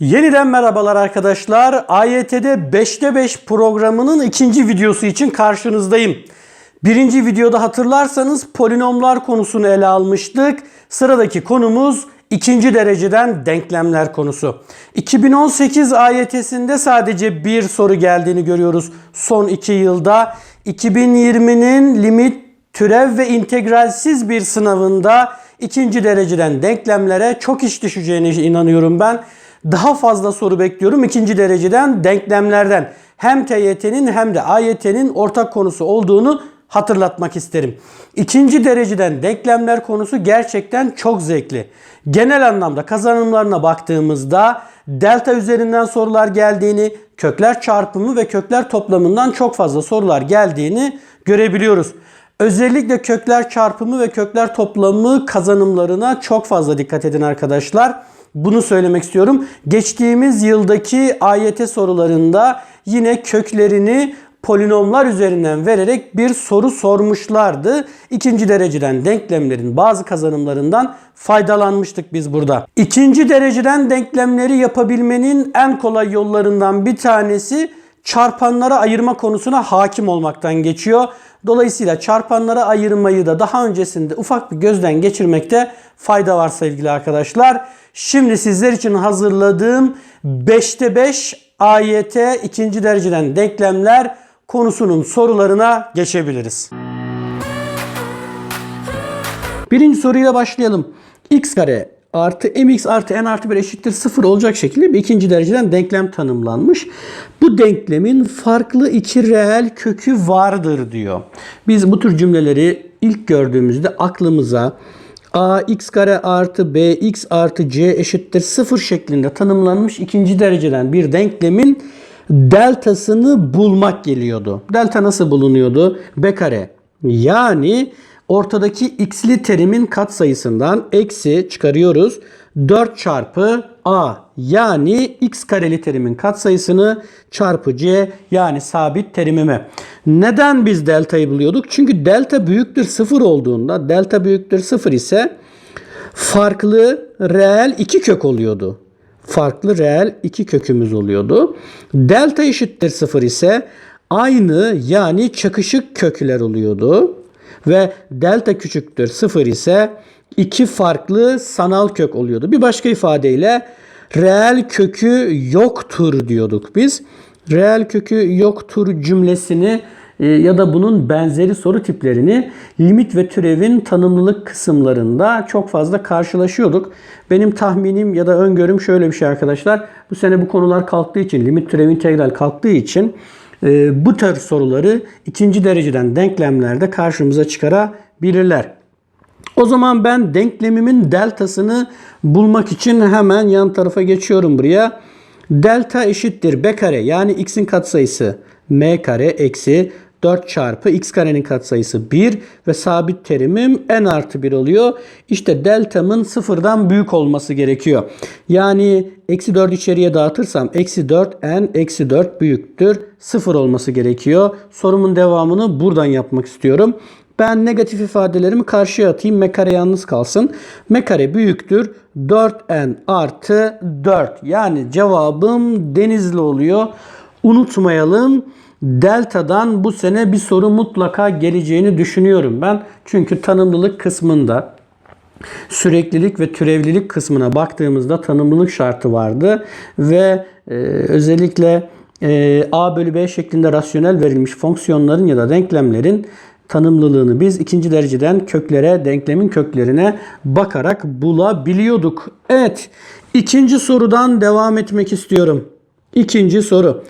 Yeniden merhabalar arkadaşlar. AYT'de 5'te 5 programının ikinci videosu için karşınızdayım. Birinci videoda hatırlarsanız polinomlar konusunu ele almıştık. Sıradaki konumuz ikinci dereceden denklemler konusu. 2018 AYT'sinde sadece bir soru geldiğini görüyoruz son iki yılda. 2020'nin limit, türev ve integralsiz bir sınavında ikinci dereceden denklemlere çok iş düşeceğine inanıyorum ben. Daha fazla soru bekliyorum ikinci dereceden denklemlerden. Hem TYT'nin hem de AYT'nin ortak konusu olduğunu hatırlatmak isterim. İkinci dereceden denklemler konusu gerçekten çok zevkli. Genel anlamda kazanımlarına baktığımızda delta üzerinden sorular geldiğini, kökler çarpımı ve kökler toplamından çok fazla sorular geldiğini görebiliyoruz. Özellikle kökler çarpımı ve kökler toplamı kazanımlarına çok fazla dikkat edin arkadaşlar. Bunu söylemek istiyorum. Geçtiğimiz yıldaki AYT sorularında yine köklerini polinomlar üzerinden vererek bir soru sormuşlardı. İkinci dereceden denklemlerin bazı kazanımlarından faydalanmıştık biz burada. İkinci dereceden denklemleri yapabilmenin en kolay yollarından bir tanesi çarpanlara ayırma konusuna hakim olmaktan geçiyor. Dolayısıyla çarpanlara ayırmayı da daha öncesinde ufak bir gözden geçirmekte fayda var sevgili arkadaşlar. Şimdi sizler için hazırladığım 5'te 5 AYT ikinci dereceden denklemler konusunun sorularına geçebiliriz. Birinci soruyla başlayalım. x kare artı mx artı n artı 1 eşittir 0 olacak şekilde bir ikinci dereceden denklem tanımlanmış. Bu denklemin farklı iki reel kökü vardır diyor. Biz bu tür cümleleri ilk gördüğümüzde aklımıza ax kare artı bx artı c eşittir 0 şeklinde tanımlanmış ikinci dereceden bir denklemin deltasını bulmak geliyordu. Delta nasıl bulunuyordu? b kare yani ortadaki x'li terimin katsayısından eksi çıkarıyoruz. 4 çarpı a yani x kareli terimin katsayısını çarpı c yani sabit terimimi. Neden biz deltayı buluyorduk? Çünkü delta büyüktür 0 olduğunda delta büyüktür 0 ise farklı reel iki kök oluyordu. Farklı reel iki kökümüz oluyordu. Delta eşittir 0 ise aynı yani çakışık kökler oluyordu. Ve delta küçüktür 0 ise iki farklı sanal kök oluyordu. Bir başka ifadeyle reel kökü yoktur diyorduk biz. Reel kökü yoktur cümlesini e, ya da bunun benzeri soru tiplerini limit ve türevin tanımlılık kısımlarında çok fazla karşılaşıyorduk. Benim tahminim ya da öngörüm şöyle bir şey arkadaşlar. Bu sene bu konular kalktığı için, limit türev integral kalktığı için e, bu tür soruları ikinci dereceden denklemlerde karşımıza çıkarabilirler. O zaman ben denklemimin deltasını bulmak için hemen yan tarafa geçiyorum buraya. Delta eşittir b kare yani x'in katsayısı m kare eksi 4 çarpı x karenin katsayısı 1 ve sabit terimim n artı 1 oluyor. İşte deltamın sıfırdan büyük olması gerekiyor. Yani eksi 4 içeriye dağıtırsam eksi 4 n eksi 4 büyüktür. 0 olması gerekiyor. Sorumun devamını buradan yapmak istiyorum. Ben negatif ifadelerimi karşıya atayım. M kare yalnız kalsın. M kare büyüktür. 4n artı 4. Yani cevabım denizli oluyor. Unutmayalım. Delta'dan bu sene bir soru mutlaka geleceğini düşünüyorum ben. Çünkü tanımlılık kısmında süreklilik ve türevlilik kısmına baktığımızda tanımlılık şartı vardı ve e, özellikle e, a bölü b şeklinde rasyonel verilmiş fonksiyonların ya da denklemlerin tanımlılığını biz ikinci dereceden köklere, denklemin köklerine bakarak bulabiliyorduk. Evet, ikinci sorudan devam etmek istiyorum. İkinci soru.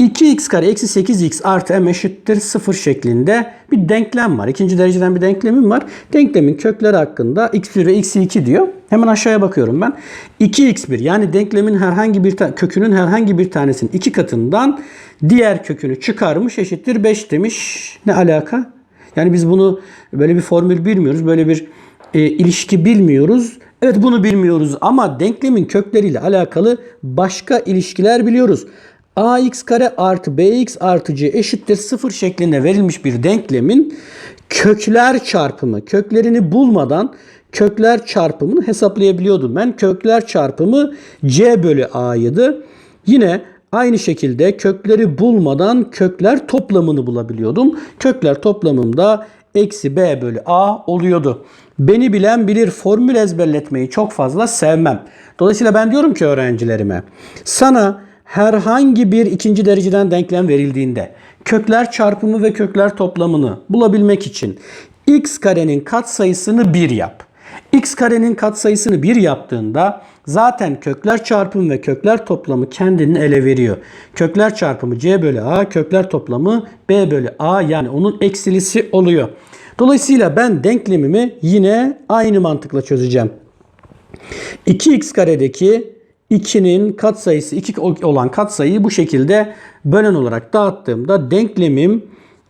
2x kare eksi 8x artı m eşittir 0 şeklinde bir denklem var. İkinci dereceden bir denklemim var. Denklemin kökleri hakkında x1 ve x2 diyor. Hemen aşağıya bakıyorum ben. 2x1 yani denklemin herhangi bir kökünün herhangi bir tanesinin iki katından diğer kökünü çıkarmış eşittir 5 demiş. Ne alaka? Yani biz bunu böyle bir formül bilmiyoruz. Böyle bir e, ilişki bilmiyoruz. Evet bunu bilmiyoruz ama denklemin kökleriyle alakalı başka ilişkiler biliyoruz ax kare artı bx artı c eşittir 0 şeklinde verilmiş bir denklemin kökler çarpımı köklerini bulmadan kökler çarpımını hesaplayabiliyordum. Ben kökler çarpımı c bölü a'ydı. Yine aynı şekilde kökleri bulmadan kökler toplamını bulabiliyordum. Kökler toplamımda eksi b bölü a oluyordu. Beni bilen bilir formül ezberletmeyi çok fazla sevmem. Dolayısıyla ben diyorum ki öğrencilerime sana herhangi bir ikinci dereceden denklem verildiğinde kökler çarpımı ve kökler toplamını bulabilmek için x karenin katsayısını 1 yap. x karenin katsayısını 1 yaptığında zaten kökler çarpımı ve kökler toplamı kendini ele veriyor. Kökler çarpımı c bölü a, kökler toplamı b bölü a yani onun eksilisi oluyor. Dolayısıyla ben denklemimi yine aynı mantıkla çözeceğim. 2x karedeki 2'nin katsayısı 2 olan katsayıyı bu şekilde bölen olarak dağıttığımda denklemim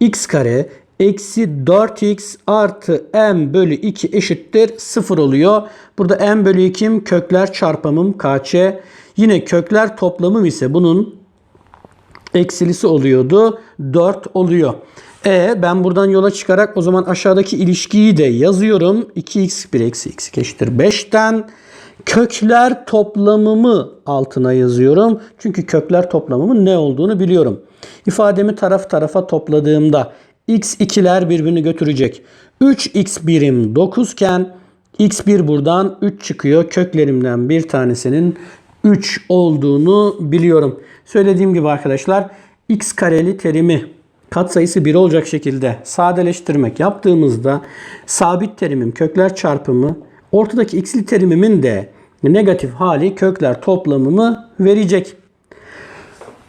x kare eksi 4x artı m bölü 2 eşittir 0 oluyor. Burada m bölü 2'm kökler çarpımım kç. Yine kökler toplamım ise bunun eksilisi oluyordu. 4 oluyor. E ben buradan yola çıkarak o zaman aşağıdaki ilişkiyi de yazıyorum. 2x1 eksi x eşittir 5'ten kökler toplamımı altına yazıyorum. Çünkü kökler toplamımın ne olduğunu biliyorum. İfademi taraf tarafa topladığımda x2'ler birbirini götürecek. 3x birim 9 iken x1 buradan 3 çıkıyor. Köklerimden bir tanesinin 3 olduğunu biliyorum. Söylediğim gibi arkadaşlar x kareli terimi katsayısı 1 olacak şekilde sadeleştirmek yaptığımızda sabit terimim kökler çarpımı ortadaki x'li terimimin de negatif hali kökler toplamımı verecek.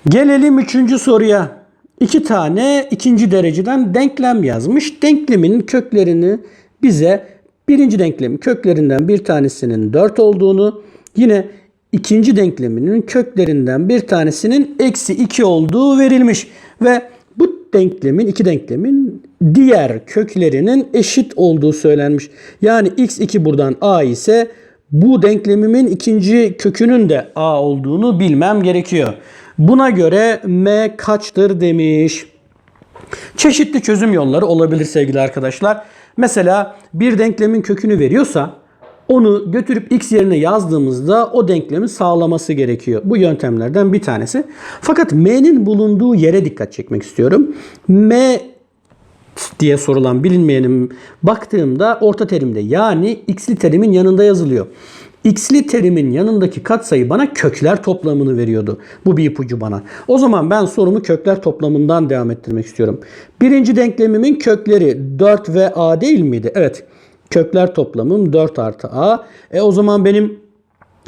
Gelelim üçüncü soruya. İki tane ikinci dereceden denklem yazmış. Denklemin köklerini bize birinci denklemin köklerinden bir tanesinin 4 olduğunu yine ikinci denkleminin köklerinden bir tanesinin eksi 2 olduğu verilmiş. Ve bu denklemin, iki denklemin diğer köklerinin eşit olduğu söylenmiş. Yani x2 buradan a ise bu denklemimin ikinci kökünün de a olduğunu bilmem gerekiyor. Buna göre m kaçtır demiş. Çeşitli çözüm yolları olabilir sevgili arkadaşlar. Mesela bir denklemin kökünü veriyorsa onu götürüp x yerine yazdığımızda o denklemi sağlaması gerekiyor. Bu yöntemlerden bir tanesi. Fakat m'nin bulunduğu yere dikkat çekmek istiyorum. m diye sorulan bilinmeyenim baktığımda orta terimde yani x'li terimin yanında yazılıyor. X'li terimin yanındaki katsayı bana kökler toplamını veriyordu. Bu bir ipucu bana. O zaman ben sorumu kökler toplamından devam ettirmek istiyorum. Birinci denklemimin kökleri 4 ve a değil miydi? Evet. Kökler toplamım 4 artı a. E o zaman benim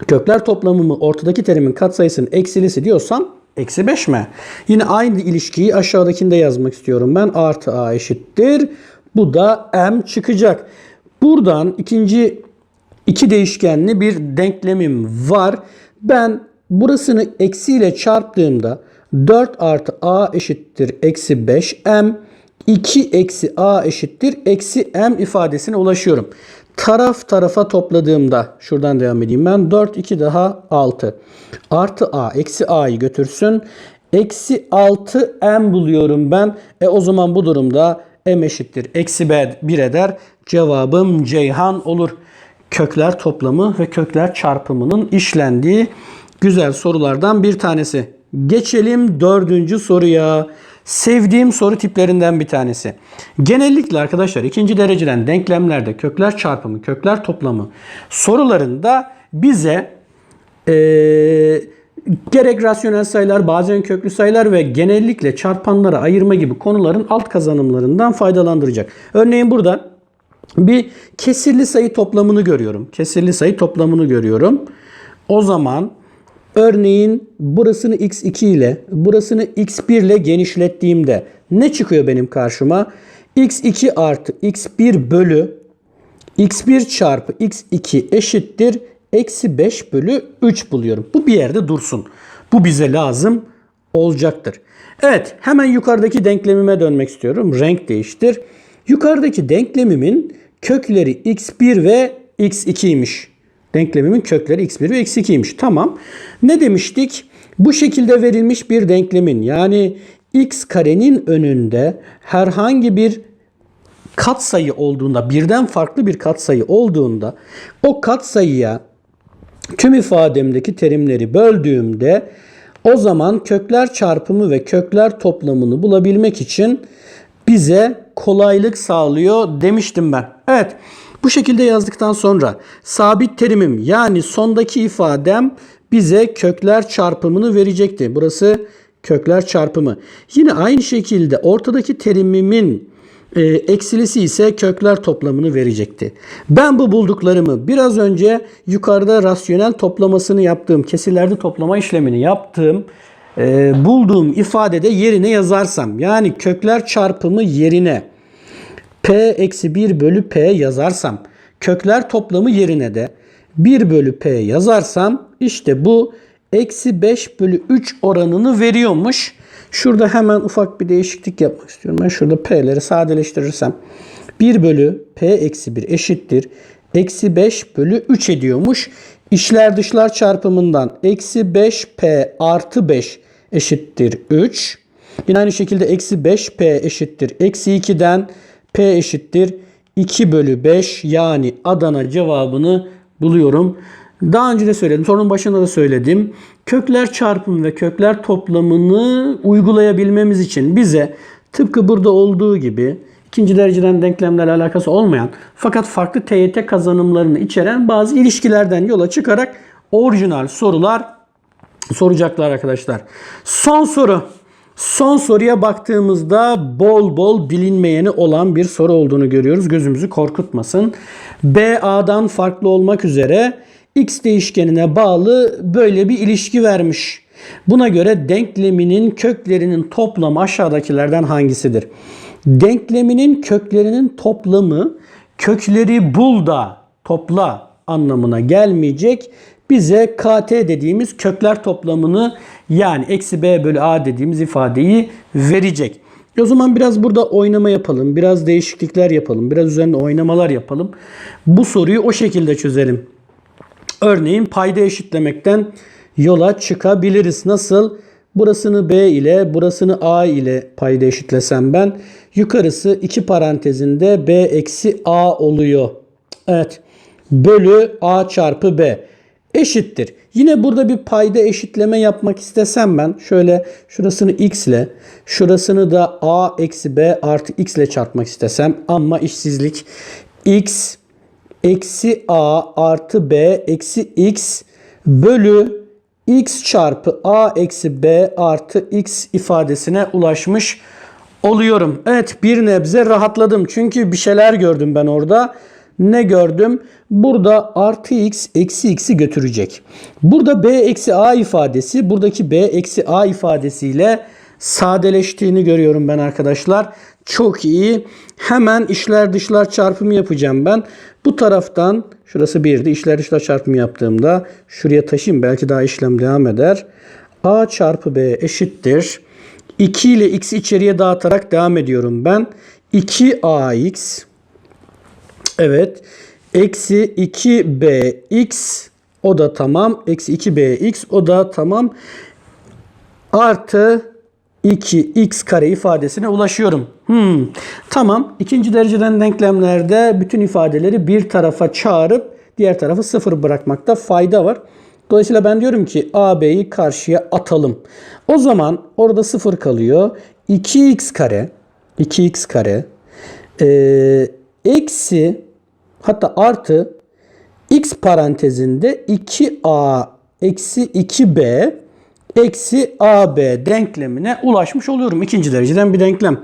kökler toplamımı ortadaki terimin katsayısının eksilisi diyorsam eksi 5 mi? Yine aynı ilişkiyi aşağıdakinde yazmak istiyorum ben. Artı a eşittir. Bu da m çıkacak. Buradan ikinci iki değişkenli bir denklemim var. Ben burasını eksiyle çarptığımda 4 artı a eşittir eksi 5m 2 eksi a eşittir eksi m ifadesine ulaşıyorum. Taraf tarafa topladığımda şuradan devam edeyim ben 4 2 daha 6 artı a eksi a'yı götürsün. Eksi 6 m buluyorum ben. E o zaman bu durumda m eşittir eksi b 1 eder. Cevabım Ceyhan olur. Kökler toplamı ve kökler çarpımının işlendiği güzel sorulardan bir tanesi. Geçelim dördüncü soruya. Sevdiğim soru tiplerinden bir tanesi. Genellikle arkadaşlar ikinci dereceden denklemlerde kökler çarpımı, kökler toplamı sorularında bize e, gerek rasyonel sayılar, bazen köklü sayılar ve genellikle çarpanlara ayırma gibi konuların alt kazanımlarından faydalandıracak. Örneğin burada bir kesirli sayı toplamını görüyorum. Kesirli sayı toplamını görüyorum. O zaman Örneğin burasını x2 ile burasını x1 ile genişlettiğimde ne çıkıyor benim karşıma? x2 artı x1 bölü x1 çarpı x2 eşittir eksi 5 bölü 3 buluyorum. Bu bir yerde dursun. Bu bize lazım olacaktır. Evet hemen yukarıdaki denklemime dönmek istiyorum. Renk değiştir. Yukarıdaki denklemimin kökleri x1 ve x2'ymiş. Denklemimin kökleri x1 ve x2'ymiş. Tamam. Ne demiştik? Bu şekilde verilmiş bir denklemin yani x karenin önünde herhangi bir katsayı olduğunda, birden farklı bir katsayı olduğunda o katsayıya tüm ifademdeki terimleri böldüğümde o zaman kökler çarpımı ve kökler toplamını bulabilmek için bize kolaylık sağlıyor demiştim ben. Evet. Bu şekilde yazdıktan sonra sabit terimim yani sondaki ifadem bize kökler çarpımını verecekti. Burası kökler çarpımı. Yine aynı şekilde ortadaki terimimin e, eksilisi ise kökler toplamını verecekti. Ben bu bulduklarımı biraz önce yukarıda rasyonel toplamasını yaptığım, kesirlerde toplama işlemini yaptığım e, bulduğum ifadede yerine yazarsam yani kökler çarpımı yerine p eksi 1 bölü p yazarsam kökler toplamı yerine de 1 bölü p yazarsam işte bu eksi 5 bölü 3 oranını veriyormuş. Şurada hemen ufak bir değişiklik yapmak istiyorum. Ben şurada p'leri sadeleştirirsem 1 bölü p eksi 1 eşittir. Eksi 5 bölü 3 ediyormuş. İşler dışlar çarpımından eksi 5p artı 5 eşittir 3. Yine aynı şekilde eksi 5p eşittir. Eksi 2'den p eşittir 2 bölü 5 yani Adana cevabını buluyorum. Daha önce de söyledim. Sorunun başında da söyledim. Kökler çarpımı ve kökler toplamını uygulayabilmemiz için bize tıpkı burada olduğu gibi ikinci dereceden denklemlerle alakası olmayan fakat farklı TYT kazanımlarını içeren bazı ilişkilerden yola çıkarak orijinal sorular soracaklar arkadaşlar. Son soru. Son soruya baktığımızda bol bol bilinmeyeni olan bir soru olduğunu görüyoruz. Gözümüzü korkutmasın. B A'dan farklı olmak üzere X değişkenine bağlı böyle bir ilişki vermiş. Buna göre denkleminin köklerinin toplamı aşağıdakilerden hangisidir? Denkleminin köklerinin toplamı kökleri bul da topla anlamına gelmeyecek. Bize KT dediğimiz kökler toplamını yani eksi B bölü A dediğimiz ifadeyi verecek. O zaman biraz burada oynama yapalım. Biraz değişiklikler yapalım. Biraz üzerinde oynamalar yapalım. Bu soruyu o şekilde çözelim. Örneğin payda eşitlemekten yola çıkabiliriz. Nasıl? Burasını B ile, burasını A ile payda eşitlesem ben. Yukarısı iki parantezinde B eksi A oluyor. Evet. Bölü A çarpı B eşittir. Yine burada bir payda eşitleme yapmak istesem ben şöyle şurasını x ile şurasını da a eksi b artı x ile çarpmak istesem ama işsizlik x eksi a artı b eksi x bölü x çarpı a eksi b artı x ifadesine ulaşmış oluyorum. Evet bir nebze rahatladım çünkü bir şeyler gördüm ben orada ne gördüm? Burada artı x eksi x'i götürecek. Burada b eksi a ifadesi buradaki b eksi a ifadesiyle sadeleştiğini görüyorum ben arkadaşlar. Çok iyi. Hemen işler dışlar çarpımı yapacağım ben. Bu taraftan şurası 1'di. İşler dışlar çarpımı yaptığımda şuraya taşıyayım. Belki daha işlem devam eder. a çarpı b eşittir. 2 ile x'i içeriye dağıtarak devam ediyorum ben. 2ax Evet. Eksi 2bx o da tamam. Eksi 2bx o da tamam. Artı 2x kare ifadesine ulaşıyorum. Hmm. Tamam. İkinci dereceden denklemlerde bütün ifadeleri bir tarafa çağırıp diğer tarafı sıfır bırakmakta fayda var. Dolayısıyla ben diyorum ki AB'yi karşıya atalım. O zaman orada sıfır kalıyor. 2x kare 2x kare e, eksi hatta artı x parantezinde 2a eksi 2b eksi ab denklemine ulaşmış oluyorum. İkinci dereceden bir denklem.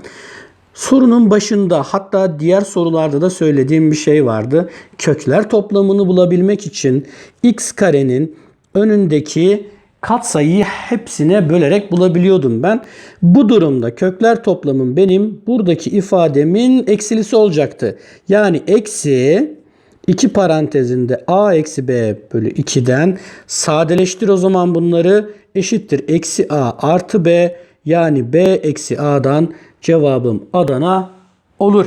Sorunun başında hatta diğer sorularda da söylediğim bir şey vardı. Kökler toplamını bulabilmek için x karenin önündeki katsayıyı hepsine bölerek bulabiliyordum ben. Bu durumda kökler toplamım benim buradaki ifademin eksilisi olacaktı. Yani eksi 2 parantezinde a eksi b bölü 2'den sadeleştir o zaman bunları eşittir. Eksi a artı b yani b eksi a'dan cevabım Adana olur.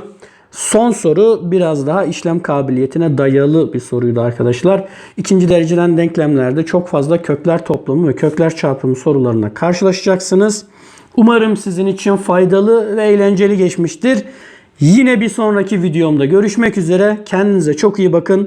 Son soru biraz daha işlem kabiliyetine dayalı bir soruydu arkadaşlar. İkinci dereceden denklemlerde çok fazla kökler toplamı ve kökler çarpımı sorularına karşılaşacaksınız. Umarım sizin için faydalı ve eğlenceli geçmiştir. Yine bir sonraki videomda görüşmek üzere. Kendinize çok iyi bakın.